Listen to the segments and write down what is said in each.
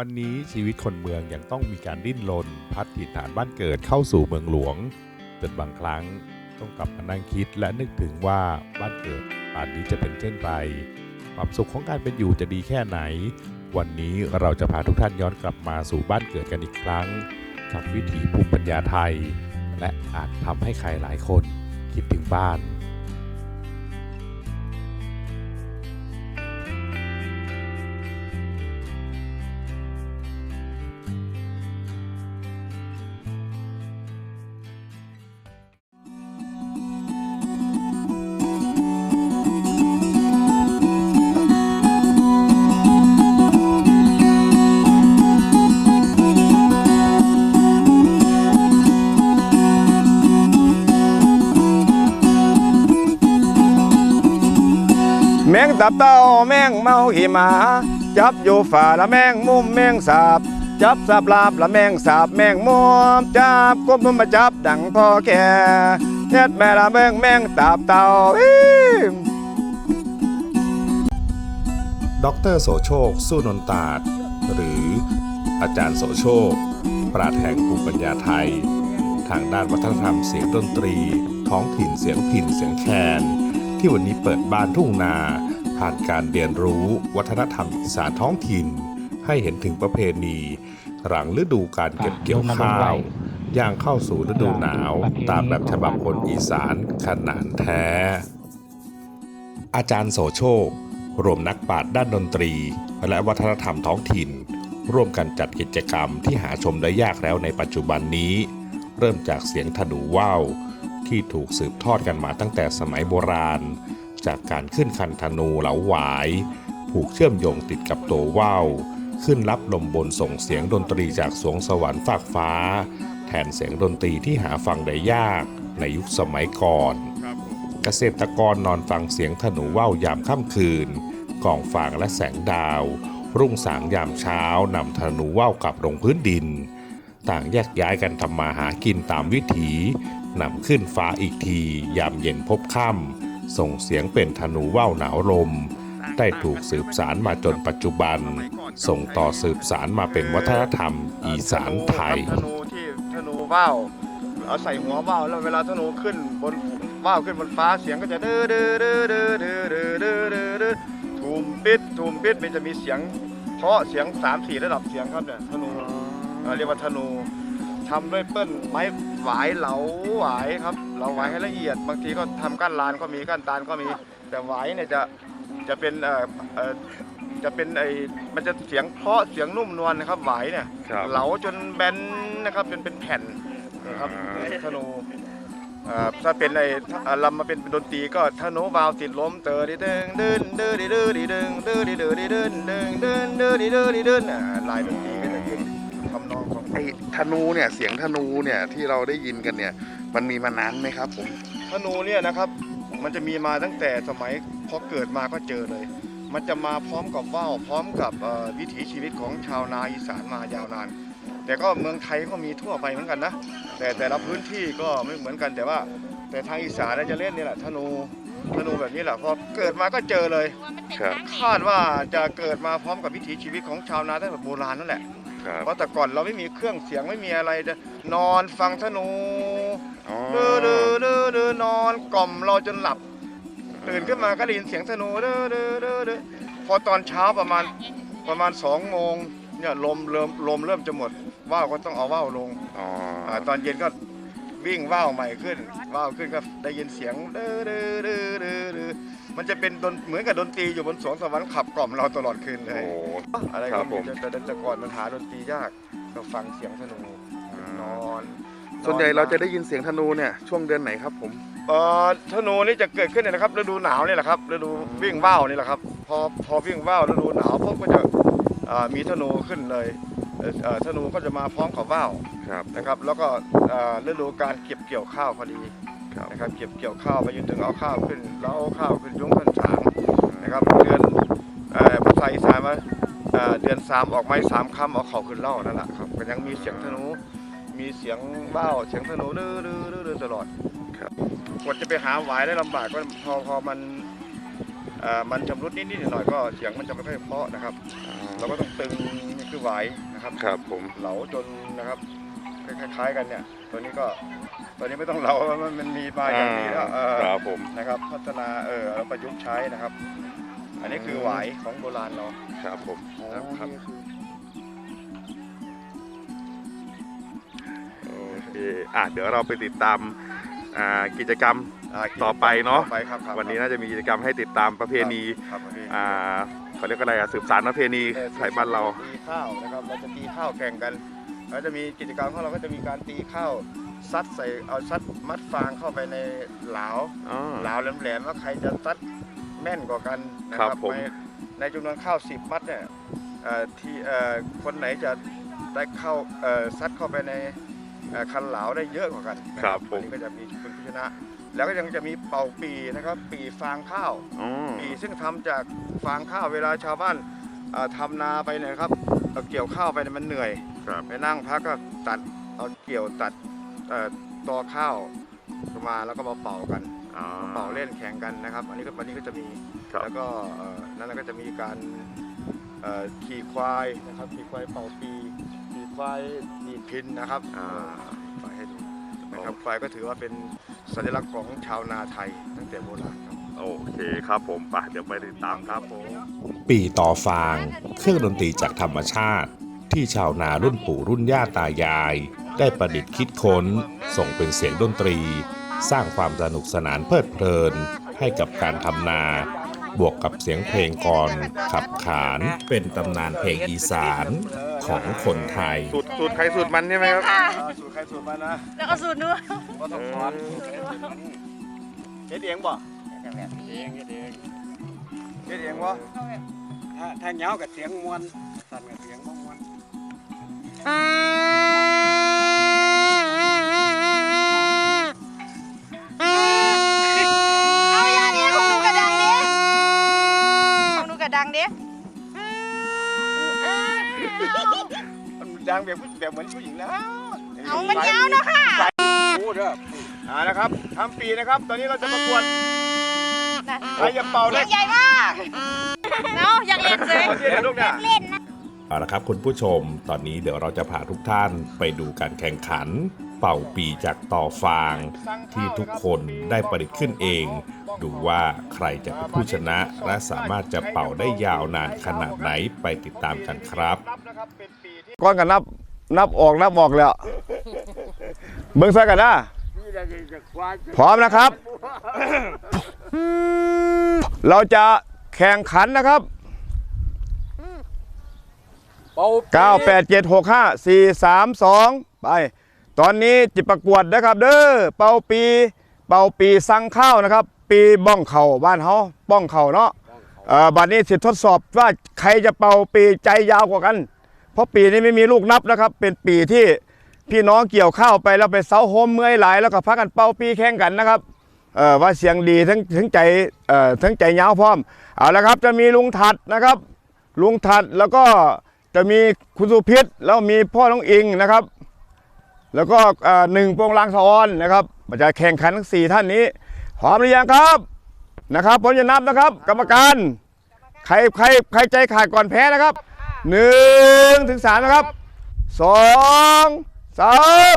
วันนี้ชีวิตคนเมืองยังต้องมีการดิ้นรนพัดถิ่นฐานบ้านเกิดเข้าสู่เมืองหลวงจนบางครั้งต้องกลับมานั่งคิดและนึกถึงว่าบ้านเกิดป่านนี้จะเป็นเช่นไรความสุขของการเป็นอยู่จะดีแค่ไหน วันนี้เราจะพาทุกท่านย้อนกลับมาสู่บ้านเกิดกันอีกครั้งกับวิถีภูมิปัญญาไทย และอาจทำให้ใครหลายคนคิดถึงบ้าน แมงตับเต้าแมงเมาหิมา จับอยู่ฝ่าละแมงมุมแมงสาบ จับสับลาบละแมงสาบแมงมุมจับกบมุมมาจับดังพ่อแก่เน็ดแม่ละแมงแมงตับเต้าอิ๊มดรโสโชคสู้นนตาด หรืออาจารย์โสโชค ปราดแห่งภูมิปัญญาไทย ทางด้านวัฒนธรรมเสียงดนตรี ท้องถิ่นเสียงพินเสียงแคน ที่วันนี้เปิดบ้านทุ่งนา ผ่านการเรียนรู้วัฒนธรรมอีสานท้องถิ่น ให้เห็นถึงประเพณี หลังฤดูการเก็บเกี่ยวข้าว ย่างเข้าสู่ฤดูหนาว ตามแบบฉบับคนอีสานขนานแท้ อาจารย์โสโชค รวมนักปราชญ์ด้านดนตรี และวัฒนธรรมท้องถิ่น ร่วมกันจัดกิจกรรมที่หาชมได้ยากแล้วในปัจจุบันนี้ เริ่มจากเสียงถดูว่าว ที่ถูกสืบทอดกันมาตั้งแต่สมัยโบราณ จากการขึ้นคันธนูเหลาหวาย ผูกเชื่อมโยงติดกับตัวว่าวขึ้นรับลมบนส่งเสียงดนตรีจากสวงสวรรค์ฟากฟ้า แทนเสียงดนตรีที่หาฟังได้ยากในยุคสมัยก่อน เกษตรกรนอนฟังเสียงถนูว่าวยามค่ำคืนกองฟางและแสงดาว รุ่งสางยามเช้านำธนูว่าวกลับลงพื้นดิน ต่างแยกย้ายกันทำมาหากินตามวิถี นำขึ้นฟ้าอีกที ยามเย็นพบค่ำส่งเสียงเป็นธนูว่าวหนาวลม ได้ถูกสืบสารมาจนปัจจุบัน ส่งต่อสืบสารมาเป็นวัฒนธรรม อีสานไทยธนูที่ธนูว่าวเอาใส่หัวว่าวแล้วเวลาธนูขึ้นบนว่าวขึ้นบนฟ้าเสียงก็จะเดือดเดือดเดือเดือเดือเดือทูมปิดทูมปิดมันจะมีเสียงเพาะเสียงสามสี่ระดับเสียงครับเนี่ยธนูเรียกว่าธนู ทำด้วยเปิ้ลไม้หวายเหลาหวายครับเหลาหวายให้ละเอียด บางทีก็ทำก้านลานก็มีก้านตาลก็มี แต่หวายเนี่ยจะจะเป็นเอ่อเอ่อจะเป็นไอมันจะเสียงเพราะเสียงนุ่มนวลนะครับหวายเนี่ยครับ เหลาจนแบนนะครับจนเป็นแผ่นนะครับธนูอ่าถ้าเป็นไอ้อ่าลำมาเป็นดนตรีก็ธนูวาวติดล้มเตอดิเดิงเดินเดินดิเดินดิเดิงเดินดิเดินดิเดินเดินเดินเดินดิเดินดิเดินอ่าลายดนตรี ธนูเนี่ยเสียงธนูเนี่ยที่เราได้ยินกันเนี่ย มันมีมานานไหมครับผมธนูเนี่ยนะครับ มันจะมีมาตั้งแต่สมัยพอเกิดมาก็เจอเลย มันจะมาพร้อมกับว่าวพร้อมกับเอ่อวิถีชีวิตของชาวนาอีสานมายาวนาน แต่ก็เมืองไทยก็มีทั่วไปเหมือนกันนะ แต่แต่ละพื้นที่ก็ไม่เหมือนกันแต่ว่า แต่ทางอีสานน่าจะเล่นนี่แหละธนูธนูแบบนี้แหละพอเกิดมาก็เจอเลย ครับ คาดว่าจะเกิดมาพร้อมกับวิถีชีวิตของชาวนาตั้งแต่โบราณนั่นแหละ ครับเพราะแต่ก่อนเราไม่มีเครื่องเสียงไม่มีอะไรจะนอนฟังธนูอ๋อเด้อเด้อเด้อเด้อนอนกล่อมเราจนหลับ ตื่นขึ้นมาก็ได้ยินเสียงธนูเด้อเด้อเด้อเด้อพอตอนเช้าประมาณประมาณสองโมงเนี่ยลมเริ่มลมเริ่มจะหมดว่าวก็ต้องเอาว่าวลงอ๋ออ่าตอนเย็นก็ วิ่งว่าวใหม่ขึ้นว่าวขึ้นก็ได้ยินเสียงเด้อเด้อเด้อเด้อเด้อมันจะเป็นดนเหมือนกับดนตรีอยู่บนสวงสวรรค์ขับกล่อมเราตลอดคืนเลโอ้ยอะไรครัก็บมีผมแต่แต่แต่ก่อนมันหาดนตรียากก็ฟังเสียงธนูนอนส่วนใหญ่เราจะได้ยินเสียงธนูเนี่ยช่วงเดือนไหนครับผมเอ่อธนูนี่จะเกิดขึ้นเนยนะครับฤดูหนาวนี่แหละครับฤดูวิ่งว่าวนี่แหละครับพอพอวิ่งว่าวฤดูหนาวพวกก็จะเอ่อมีธนูขึ้นเลยเอ่อเอ่อธนูก็จะมาพร้อมกับว่าว ครับนะครับ แล้วก็เอ่อฤดูการเก็บเกี่ยวข้าวพอดีครับนะครับ เก็บเกี่ยวข้าวไปจนถึงเอาข้าวขึ้น แล้วเอาข้าวขึ้นยุ้งขึ้นฉางนะครับ เดือนเอ่อภาษาอีสานว่าเอ่อเดือนสามออกไม้สามคำเอาเข่าขึ้นเล่านั่นแหละครับก็ยังมีเสียงธนู มีเสียงว่าวเสียงธนูดื้อดื้อดื้อดื้อตลอดครับกว่าจะไปหาหวายได้ลำบากก็พอพอมันเอ่อมันชำรุดนิดๆหน่อยๆก็เสียงมันจะไม่ค่อยเพราะนะครับ เราก็ต้องตึงนี่คือไหวนะครับครับผมเหลาจนนะครับ คล้ายๆกันเนี่ย ตัวนี้ก็ตัวนี้ไม่ต้องเหลามันมันมีมาอย่างนี้แล้วเออครับผมนะครับ พัฒนาเออแล้วประยุกต์ใช้นะครับ อันนี้คือหวายของโบราณเราครับผมครับโอเคอะเดี๋ยวเราไปติดตามอ่ากิจกรรมาต่อไปเนอะต่อไปครับครับวันนี้น่าจะมีกิจกรรมให้ติดตามประเพณีครับประเพณีอ่าเขาเรียกอะไรอะสืบสารประเพณีไทยบ้านเราตีข้าวนะครับเราจะตีข้าวแข่งกัน เราจะมีกิจกรรมของเราก็จะมีการตีข้าวซัดใส่เอาซัดมัดฟางเข้าไปในเหลาอ๋อ เหลาแหลมๆว่าใครจะซัดแม่นกว่ากันนะคครัรับบผม ในในจำนวนข้าว10มัดเนี่ยเอ่อที่เอ่อคนไหนจะได้เข้าเอ่อซัดเข้าไปในเอ่อคันเหลาได้เยอะกว่ากันนะครับผมอันนี้ก็จะมีคนผู้ชนะ แล้วก็ยังจะมีเป่าปีนะครับปีฟางข้าว อ๋อ ปีซึ่งทำจากฟางข้าวเวลาชาวบ้านเอ่อทำนาไปเนี่ยนะครับ เอาเกี่ยวข้าวไปเนี่ยมันเหนื่อย ครับไปนั่งพักก็ตัดเอาเกี่ยวตัดเอ่อตอข้าวมาแล้วก็มาเป่ากัน อ๋อ เป่าเล่นแข่งกันนะครับ อันนี้ก็วันนี้ก็จะมีครับ แล้วก็เอ่อนั่นก็จะมีการเอ่อขี่ควายนะครับขี่ควายเป่าปีขี่ควายดีดพินนะครับอ่าควายให้ดูนะครับควายก็ถือว่าเป็นสัญลักษณ์ของชาวนาไทยตั้งแต่โบราณครับ โอเคครับผมไปเดี๋ยวไปติดตามครับผมปีต่อฟาง เครื่องดนตรีจากธรรมชาติ ที่ชาวนารุ่นปู่รุ่นย่าตายาย ได้ประดิษฐ์คิดค้น ส่งเป็นเสียงดนตรี สร้างความสนุกสนานเพลิดเพลิน ให้กับการทำนา บวกกับเสียงเพลงกลอนขับขาน เป็นตำนานเพลงอีสานของคนไทย สูตรสูตรใครสูตรมันใช่ไหมครับอ่าสูตรใครสูตรมันนะแล้วก็สูตรนู้น ก็ต้องสอนเฮ็ดเองบ่ เฮ็ดเองเฮ็ดเองเฮ็ดเองบ่ถ้าถ้าเหงากับเสียงมวนสั่นกับเสียงบ่มวนเอาอย่างนี้ของหนูกระดังดิของหนูกระดังดิมันดังแบบผู้แบบเหมือนผู้หญิงแล้วเอามันยาวเนาะค่ะ พูดเด้ออ่านะครับทำปีนะครับ ตอนนี้เราจะประกวด น่ะใครจะเป่าเสีได้ยงใหญ่มากเนาะอยากเล่นเลยเอาเทียนลูกเนี่ยเล่นนะเอาละครับคุณผู้ชมตอนนี้เดี๋ยวเราจะพาทุกท่านไปดูการแข่งขัน เป่าปีจากต่อฟาง ที่ทุกคนได้ประดิษฐ์ขึ้นเอง ดูว่าใครจะเป็นผู้ชนะ และสามารถจะเป่าได้ยาวนานขนาดไหนไปติดตามกันครับก้อนกันนับนับออกนับออกแล้วเบิ่งซะกันนะนี่แหละจะควายพร้อมนะครับ เราจะแข่งขันนะครับเป่า9 8 7 6 5 4 3 2 ไป ตอนนี้จิประกวดนะครับเด้อเป่าปี เป่าปีสั่งข้าวนะครับ ปีบ้องเข่าบ้านเฮาบ้องเข่าเนาะเอ่อบัดนี้สิทดสอบว่าใครจะเป่าปีใจยาวกว่ากัน เพราะปีนี้ไม่มีลูกนับนะครับ เป็นปีที่พี่น้องเกี่ยวข้าวไปแล้วไปเซาโฮมเมื่อยหลายแล้วก็พักกันเป่าปีแข่งกันนะครับ เอ่อว่าเสียงดีทั้งทั้งใจเอ่อทั้งใจยาวพร้อมเอาละครับจะมีลุงถัดนะครับ ลุงถัดแล้วก็จะมีคุณสุพิษแล้วมีพ่อน้องอิงนะครับ แล้วก็เอ่อหนึ่งโปรงลางสะออนนะครับมันจะแข่งขันทั้งสี่ท่านนี้พร้อมหรือยังครับนะครับผมจะนับนะครับ กรรมการใครใครใครใจขาดก่อนแพ้นะครับหนึ่งถึงสามนะครับสองสาม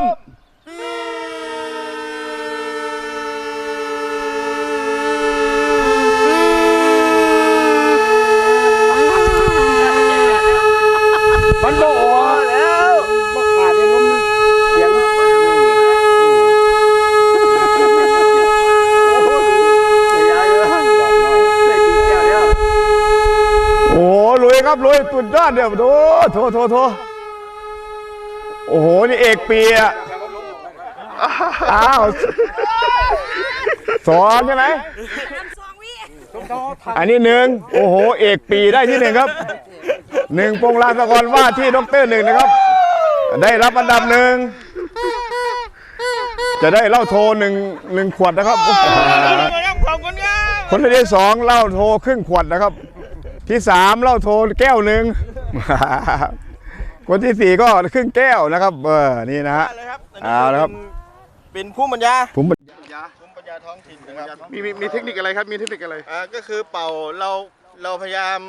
เดี๋ยวโถโถโถโถโอ้โห นี่เอกปีอะอ้าวสอนใช่ไหมอันนี้หนึ่งโอ้โห เอกปีได้ที่หนึ่งครับหนึ่งปงลาสกรว่าที่ดรหนึ่งนะครับ ได้รับอันดับหนึ่งจะได้เหล้าโทหนึ่งหนึ่งขวดนะครับ คนที่สองเหล้าโทครึ่งขวดนะครับ ที่สามเหล้าโทแก้วหนึ่ง คนที่สี่ก็ครึ่งแก้วนะครับเออนี่นะฮะเอาละครับ เป็นผู้บรรยาผมยาภูมิปัญญาท้องถิ่นนะครับมีมีมีเทคนิคอะไรครับ มีเทคนิคอะไร อ่าก็คือเป่าเราเราพยายาม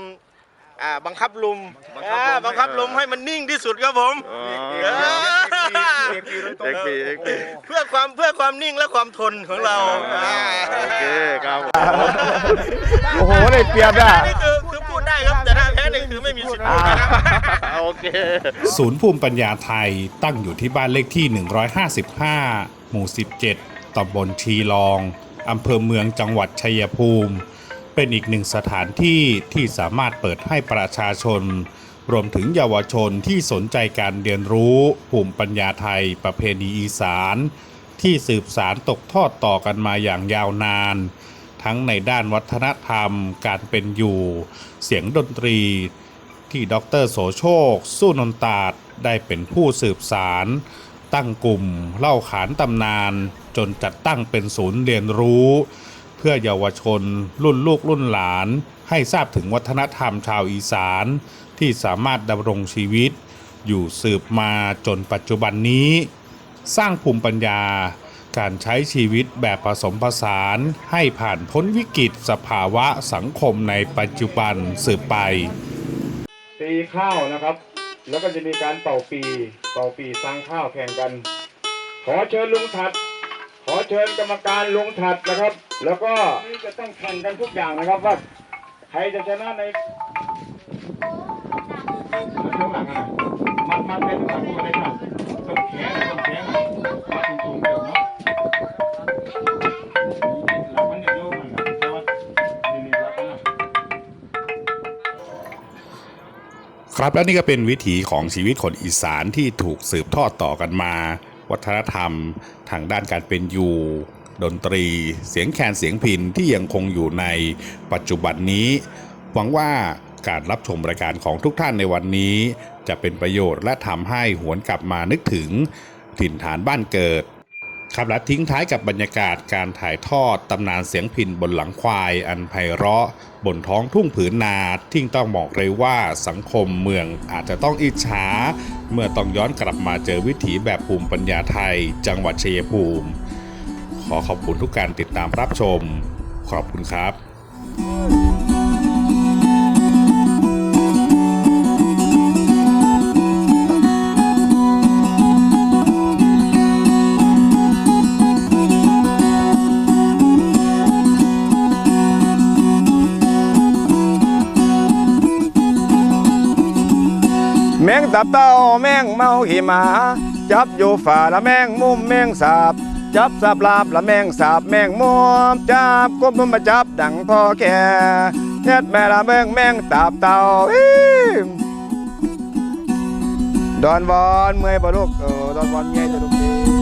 อ่าบังคับลมบังคับลมอ่าบังคับลมเออให้มันนิ่งที่สุดครับผมอ๋อเออเอ็กปีเอ็กปีเพื่อความเพื่อความนิ่งและความทนของเราอ่าโอเคครับโอ้โหได้เปรียบอะ นี่คือคือพูดได้ครับแต่ถ้าแพ้นี่คือไม่มีสิทธิ์ พูดนะครับโอเค ศูนย์ภูมิปัญญาไทยตั้งอยู่ที่บ้านเลขที่ 155 หมู่ 17 ตำบลชีลอง อำเภอเมืองจังหวัดชัยภูมิ เป็นอีกหนึ่งสถานที่ที่สามารถเปิดให้ประชาชน รวมถึงเยาวชนที่สนใจการเรียนรู้ภูมิปัญญาไทยประเพณีอีสาน ที่สืบสารตกทอดต่อกันมาอย่างยาวนาน ทั้งในด้านวัฒนธรรม การเป็นอยู่ เสียงดนตรี ที่ดรโสโชค สู้นนตาดได้เป็นผู้สืบสาร ตั้งกลุ่มเล่าขานตำนาน จนจัดตั้งเป็นศูนย์เรียนรู้ เพื่อเยาวชนรุ่นลูกรุ่นหลาน ให้ทราบถึงวัฒนธรรมชาวอีสาน ที่สามารถดำรงชีวิต อยู่สืบมาจนปัจจุบันนี้ สร้างภูมิปัญญาการใช้ชีวิตแบบผสมผสานให้ผ่านพ้นวิกฤตสภาวะสังคมในปัจจุบันสืบไป ตีข้าวนะครับ แล้วก็จะมีการเป่าปี เป่าปีสร้างข้าวแข่งกัน ขอเชิญลุงถัด ขอเชิญกรรมการลุงถัดนะครับ แล้วก็จะต้องแข่งกันทุกอย่างนะครับว่าใครจะชนะใน ครับ และนี่ก็เป็นวิถีของชีวิตคนอีสานที่ถูกสืบทอดต่อกันมา วัฒนธรรม ทางด้านการเป็นอยู่ ดนตรี เสียงแคนเสียงพินที่ยังคงอยู่ในปัจจุบันนี้ หวังว่าการรับชมรายการของทุกท่านในวันนี้ จะเป็นประโยชน์และทำให้หวนกลับมานึกถึงถิ่นฐานบ้านเกิด ครับและทิ้งท้ายกับบรรยากาศการถ่ายทอดตำนานเสียงพินบนหลังควาย อันไพเราะ บนท้องทุ่งผืนนาที่ต้องบอกเลยว่าสังคมเมืองอาจจะต้องอิจฉาเมื่อต้องย้อนกลับมาเจอวิถีแบบภูมิปัญญาไทย จังหวัดชัยภูมิ ขอขอบคุณทุกการติดตามรับชม ขอบคุณครับ ตับเต้าแมงเมาหิมา จับอยู่ฝ่าละแมงมุมแมงสาบ จับสับลาบละแมงสาบแมงมุมจับก้มมาจับดังพ่อแก่แนดแม่ละแมงแมงตับเต้าดอนวอนเมื่อยบ่ลูกเออดอนวอนเมื่อยจะลูกดี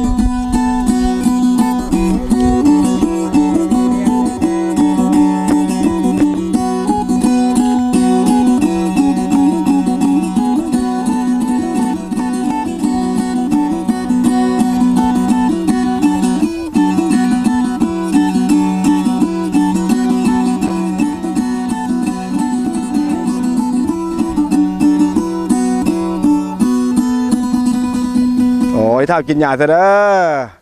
ากินยาซะเด้อ